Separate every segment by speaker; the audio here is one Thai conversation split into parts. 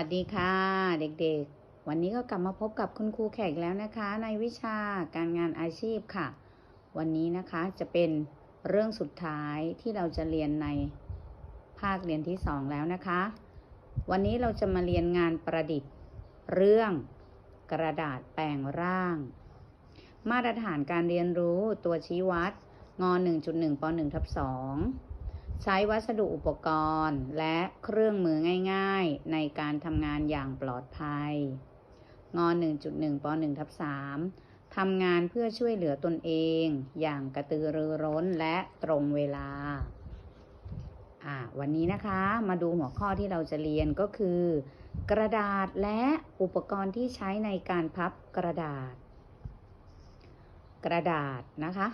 Speaker 1: วัสดีค่ะเด็กๆ วันนี้ก็กลับมาพบกับคุณครูแขกแล้วนะคะ ในวิชาการงานอาชีพค่ะ วันนี้นะคะจะเป็นเรื่องสุดท้ายที่เราจะเรียนในภาคเรียนที่สองแล้วนะคะ วันนี้เราจะมาเรียนงานประดิษฐ์ เรื่องกระดาษแปลงร่าง มาตรฐานการเรียนรู้ตัวชี้วัดง 1.1 ป 1 ทับ2 ใช้วัสดุอุปกรณ์ และเครื่องมือง่ายๆ ในการทำงานอย่างปลอดภัย ง 1.1ป1ทับ3ทำงานเพื่อช่วยเหลือตนเอง อย่างกระตือรือร้นและตรงเวลาอ่าวันนี้นะคะมาดูหัวข้อที่เราจะเรียนก็คือ กระดาษและอุปกรณ์ที่ใช้ในการพับกระดาษ กระดาษนะคะ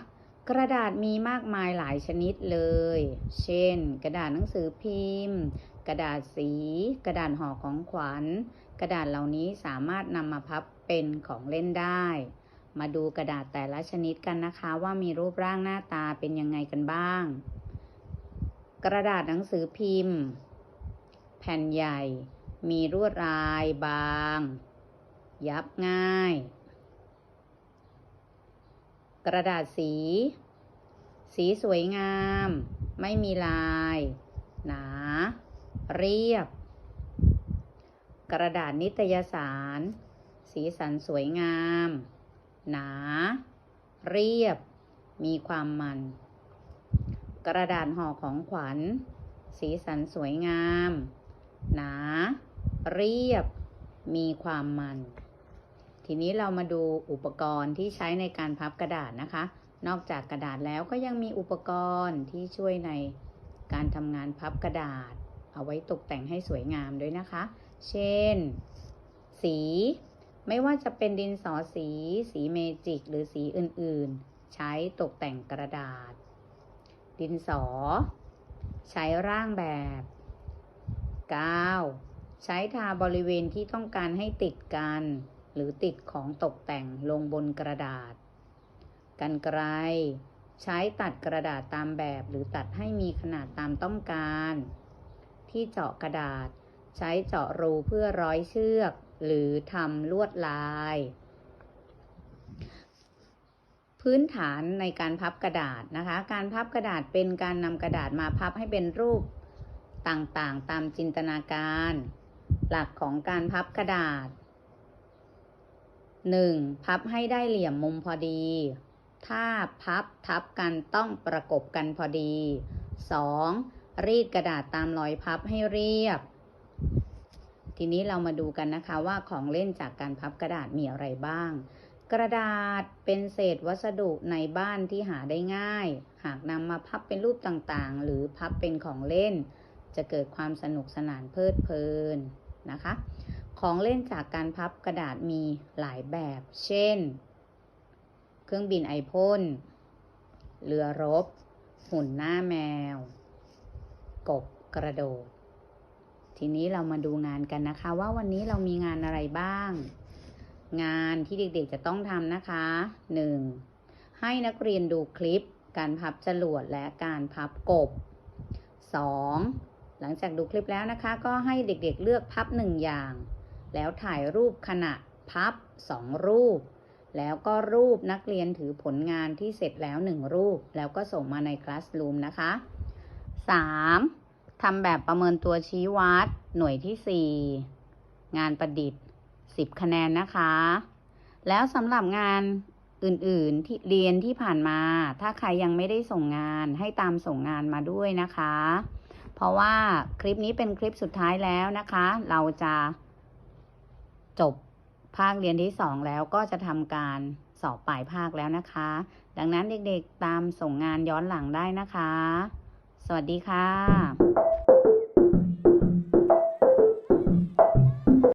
Speaker 1: กระดาษมีมากมายหลายชนิดเลย เช่น กระดาษหนังสือพิมพ์ กระดาษสี กระดาษห่อของขวัญ กระดาษเหล่านี้สามารถนำมาพับเป็นของเล่นได้ มาดูกระดาษแต่ละชนิดกันนะคะ ว่ามีรูปร่างหน้าตาเป็นยังไงกันบ้าง กระดาษหนังสือพิมพ์ แผ่นใหญ่ มีลวดลายบาง ยับง่าย กระดาษสี สีสวยงาม ไม่มีลาย หนา เรียบ กระดาษนิตยสาร สีสันสวยงาม หนา เรียบ มีความมัน กระดาษห่อของขวัญ สีสันสวยงาม หนา เรียบ มีความมัน ทีนี้เรามาดูอุปกรณ์ที่ใช้ในการพับกระดาษนะคะ นอกจากกระดาษแล้วก็ยังมีอุปกรณ์ที่ช่วยในการทำงานพับกระดาษ เอาไว้ตกแต่งให้สวยงามด้วยนะคะ เช่น สี ไม่ว่าจะเป็นดินสอสี สีเมจิก หรือสีอื่นๆ ใช้ตกแต่งกระดาษ ดินสอ ใช้ร่างแบบกาวใช้ทาบริเวณที่ต้องการให้ติดกัน หรือติดของตกแต่งลงบนกระดาษ กันไกรใช้ตัดกระดาษตามแบบหรือตัดให้มีขนาดตามต้องการ ที่เจาะกระดาษ ใช้เจาะรูเพื่อร้อยเชือก หรือทำลวดลาย พื้นฐานในการพับกระดาษนะคะ การพับกระดาษเป็นการนำกระดาษมาพับให้เป็นรูปต่างๆ ตามจินตนาการ หลักของการพับกระดาษ 1. พับให้ได้เหลี่ยมมุมพอดี ถ้าพับทับกันต้องประกบกันพอดี 2. รีดกระดาษตามรอยพับให้เรียบ ทีนี้เรามาดูกันนะคะว่าของเล่นจากการพับกระดาษมีอะไรบ้าง กระดาษเป็นเศษวัสดุในบ้านที่หาได้ง่าย หากนำมาพับเป็นรูปต่างๆ หรือพับเป็นของเล่น จะเกิดความสนุกสนานเพลิดเพลินนะคะ ของเล่นจากการพับกระดาษมีหลายแบบ เช่น เครื่องบินไอพ่นเรือรบ หุ่นหน้าแมว กบกระโดด ทีนี้เรามาดูงานกันนะคะ ว่าวันนี้เรามีงานอะไรบ้าง งานที่เด็กๆจะต้องทำนะคะ 1. ให้นักเรียนดูคลิป การพับจรวดและการพับกบ 2. หลังจากดูคลิปแล้วนะคะ ก็ให้เด็กๆเลือกพับหนึ่งอย่าง แล้วถ่ายรูปขณะพับสองรูป แล้วก็รูปนักเรียนถือผลงานที่เสร็จแล้วหนึ่งรูป แล้วก็ส่งมาในคลาส o ูมนะคะ 3. ทำแบบประเมินตัวชี้วัด หน่วยที่ 4 งานประดิษฐ์ 10 คะแนนนะคะ แล้วสำหรับงานอื่นๆที่เรียนที่ผ่านมา ถ้าใครยังไม่ได้ส่งงานให้ตามส่งงานมาด้วยนะคะ เพราะว่าคลิปนี้เป็นคลิปสุดท้ายแล้วนะคะ เราจะจบ ภาคเรียนที่ 2 แล้วก็จะทำการสอบปลายภาคแล้วนะคะ ดังนั้นเด็กๆตามส่งงานย้อนหลังได้นะคะ สวัสดีค่ะ